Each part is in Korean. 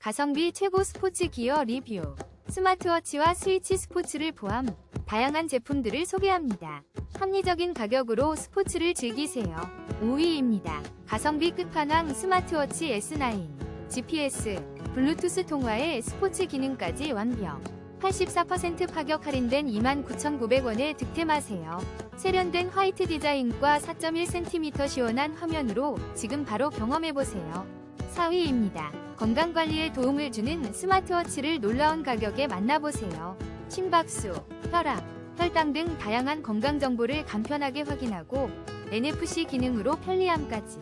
가성비 최고 스포츠 기어 리뷰. 스마트워치와 스위치 스포츠를 포함 다양한 제품들을 소개합니다. 합리적인 가격으로 스포츠를 즐기세요. 5위입니다. 가성비 끝판왕 스마트워치 S9. GPS, 블루투스 통화에 스포츠 기능까지 완벽. 84% 파격 할인된 29,900원에 득템하세요. 세련된 화이트 디자인과 4.1cm 시원한 화면으로 지금 바로 경험해보세요. 4위입니다. 건강관리에 도움을 주는 스마트워치를 놀라운 가격에 만나보세요. 심박수, 혈압, 혈당 등 다양한 건강정보를 간편하게 확인하고 NFC 기능으로 편리함까지.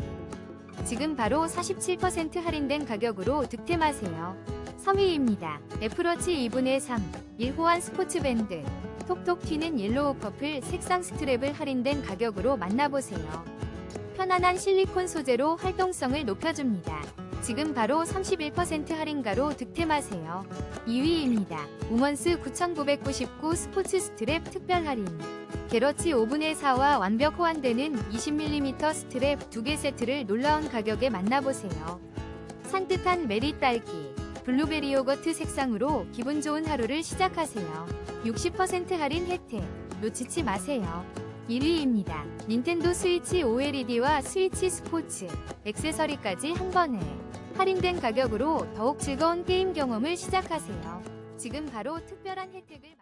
지금 바로 47% 할인된 가격으로 득템하세요. 3위입니다. 애플워치 2분의 3, 1호환 스포츠밴드. 톡톡 튀는 옐로우 퍼플 색상 스트랩을 할인된 가격으로 만나보세요. 편안한 실리콘 소재로 활동성을 높여줍니다. 지금 바로 31% 할인가로 득템하세요. 2위입니다. 우먼스 9999 스포츠 스트랩 특별 할인. 게러치 5분의 4와 완벽 호환되는 20mm 스트랩 2개 세트를 놀라운 가격에 만나보세요. 산뜻한 메리 딸기, 블루베리 요거트 색상으로 기분 좋은 하루를 시작하세요. 60% 할인 혜택, 놓치지 마세요. 1위입니다. 닌텐도 스위치 OLED와 스위치 스포츠, 액세서리까지 한 번에 할인된 가격으로 더욱 즐거운 게임 경험을 시작하세요. 지금 바로 특별한 혜택을